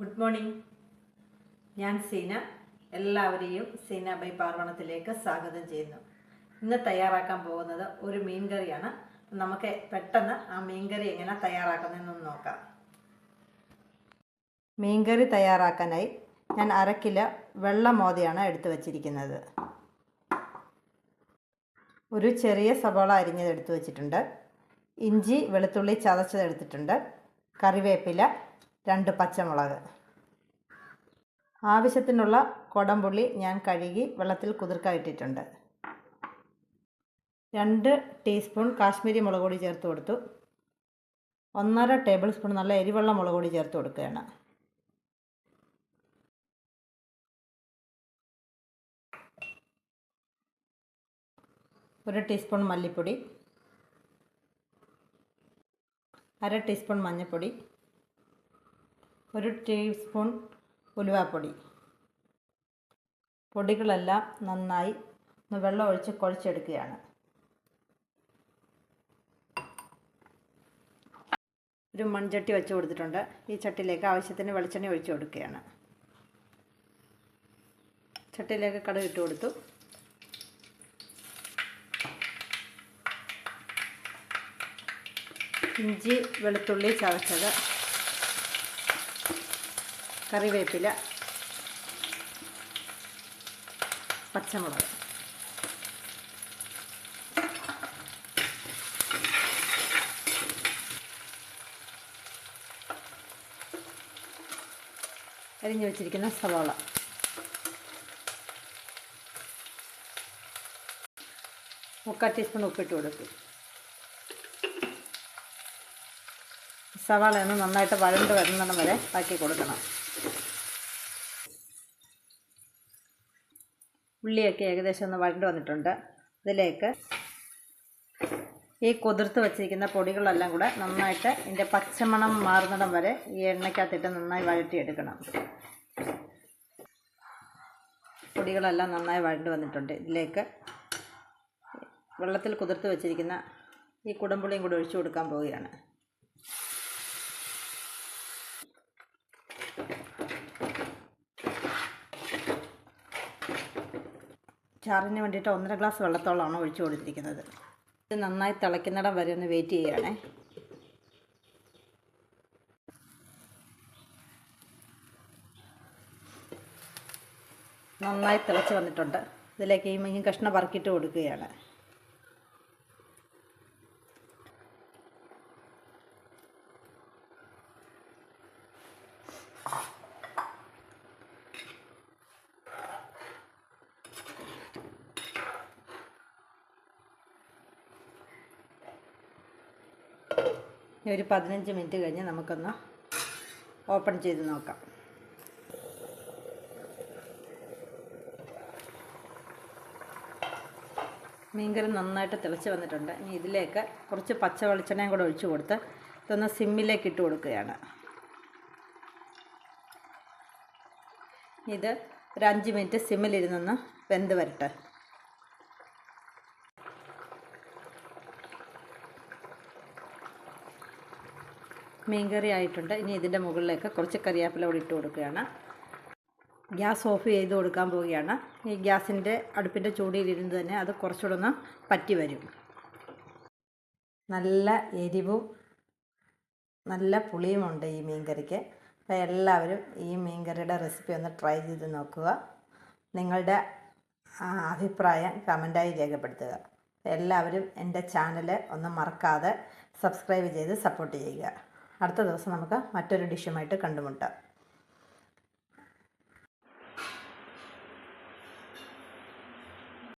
Good morning ഞാൻ സീന. എല്ലാവരെയും Seena by പാർവണത്തിലേക്ക് സ്വാഗതം ചെയ്യുന്നു. ഇന്ന് തയ്യാറാക്കാൻ പോകുന്നത് ഒരു മീൻ കറിയാണ് നമുക്ക് പെട്ടെന്ന് ആ മീൻ കറി എങ്ങനെ തയ്യാറാക്കുന്നതെന്ന് നോക്കാം. മീൻകറി തയ്യാറാക്കാനായി ഞാൻ അര കിലോ വെള്ള മോതയാണ് എടുത്തു വച്ചിരിക്കുന്നത്. ഒരു ചെറിയ സവാള അരിഞ്ഞത് എടുത്തു വച്ചിട്ടുണ്ട്. ഇഞ്ചി വെളുത്തുള്ളി ചതച്ചത് എടുത്തിട്ടുണ്ട്. കറിവേപ്പില രണ്ട് പച്ചമുളക്. ആവശ്യത്തിനുള്ള കൊടംപുള്ളി ഞാൻ കഴുകി വെള്ളത്തിൽ കുതിർക്കാൻ ഇട്ടിട്ടുണ്ട്. രണ്ട് ടീസ്പൂൺ കാശ്മീരി മുളക് പൊടി ചേർത്ത് കൊടുത്തു. ഒന്നര ടേബിൾ സ്പൂൺ നല്ല എരിവെള്ള മുളക് പൊടി ചേർത്ത് കൊടുക്കുകയാണ്. ഒരു ടീസ്പൂൺ മല്ലിപ്പൊടി. അര ടീസ്പൂൺ മഞ്ഞൾപ്പൊടി ഒരു ടീസ്പൂൺ ഉലുവാപ്പൊടി. പൊടികളെല്ലാം നന്നായി ഒന്ന് വെള്ളം ഒഴിച്ച് കുഴച്ചെടുക്കുകയാണ്. ഒരു മൺചട്ടി വെച്ച് കൊടുത്തിട്ടുണ്ട്. ഈ ചട്ടിയിലേക്ക് ആവശ്യത്തിന് വെളിച്ചെണ്ണ ഒഴിച്ച് കൊടുക്കുകയാണ്. ചട്ടിയിലേക്ക് കടുക് ഇട്ട് കൊടുത്തു. ഇഞ്ചി വെളുത്തുള്ളി ചതച്ചത്. കറിവേപ്പില പച്ചമുളക്. അരിഞ്ഞു വെച്ചിരിക്കുന്ന സവാള. മുക്കാൽ ടീസ്പൂൺ ഉപ്പിട്ട് കൊടുക്കും. സവാള ഒന്ന് നന്നായിട്ട് വഴണ്ട് വരുന്നിടം വരെ ആക്കി കൊടുക്കണം. ഉള്ളിയൊക്കെ ഏകദേശം ഒന്ന് വഴണ്ട് വന്നിട്ടുണ്ട്. ഇതിലേക്ക് ഈ കുതിർത്ത് വച്ചിരിക്കുന്ന പൊടികളെല്ലാം കൂടെ നന്നായിട്ട് ഇതിന്റെ പച്ചമണം മാറുന്നിടം വരെ ഈ എണ്ണയ്ക്കകത്തിട്ട് നന്നായി വഴറ്റിയെടുക്കണം. പൊടികളെല്ലാം നന്നായി വഴണ്ട് വന്നിട്ടുണ്ട്. ഇതിലേക്ക് വെള്ളത്തിൽ കുതിർത്ത് വെച്ചിരിക്കുന്ന ഈ കുടംപുളിയും കൂടി ഒഴിച്ചു കൊടുക്കാൻ പോവുകയാണ്. ചാറിന് വേണ്ടിയിട്ട് ഒന്നര ഗ്ലാസ് വെള്ളത്തോളമാണ് ഒഴിച്ചു കൊടുത്തിരിക്കുന്നത്. ഇത് നന്നായി തിളയ്ക്കുന്നിടം വരെ ഒന്ന് വെയിറ്റ് ചെയ്യുകയാണേ. നന്നായി തിളച്ച് വന്നിട്ടുണ്ട്. ഇതിലേക്ക് ഈ മീൻ കഷ്ണം പറക്കിയിട്ട് കൊടുക്കുകയാണ്. ഇനി ഒരു പതിനഞ്ച് മിനിറ്റ് കഴിഞ്ഞ് നമുക്കൊന്ന് ഓപ്പൺ ചെയ്ത് നോക്കാം. മീൻകറി നന്നായിട്ട് തിളച്ച് വന്നിട്ടുണ്ട്. ഇനി ഇതിലേക്ക് കുറച്ച് പച്ച വെളിച്ചെണ്ണയും കൂടെ ഒഴിച്ചു കൊടുത്ത് ഇതൊന്ന് സിമ്മിലേക്ക് ഇട്ട് കൊടുക്കുകയാണ്. ഇത് ഒരു അഞ്ച് മിനിറ്റ് സിമ്മിലിരുന്നൊന്ന് വെന്ത് വരട്ടെ. മീൻകറി ആയിട്ടുണ്ട് ഇനി ഇതിന്റെ മുകളിലേക്ക് കുറച്ച് കറിവേപ്പില കൂടി ഇട്ട് കൊടുക്കുകയാണ്. ഗ്യാസ് ഓഫ് ചെയ്ത് കൊടുക്കാൻ പോവുകയാണ്. ഈ ഗ്യാസിന്റെ അടുപ്പിന്റെ ചൂടിയിലിരുന്ന് തന്നെ അത് കുറച്ചുകൂടെ ഒന്ന് പറ്റി വരും. നല്ല എരിവും നല്ല പുളിയുമുണ്ട് ഈ മീൻകറിക്ക്. അപ്പോൾ എല്ലാവരും ഈ മീൻ കറിയുടെ റെസിപ്പി ഒന്ന് ട്രൈ ചെയ്ത് നോക്കുക. നിങ്ങളുടെ അഭിപ്രായം കമന്റായി രേഖപ്പെടുത്തുക. എല്ലാവരും എന്റെ ചാനൽ ഒന്ന് മറക്കാതെ സബ്സ്ക്രൈബ് ചെയ്ത് സപ്പോർട്ട് ചെയ്യുക. അടുത്ത ദിവസം നമുക്ക് മറ്റൊരു ഡിഷുമായിട്ട് കണ്ടുമുട്ടാം.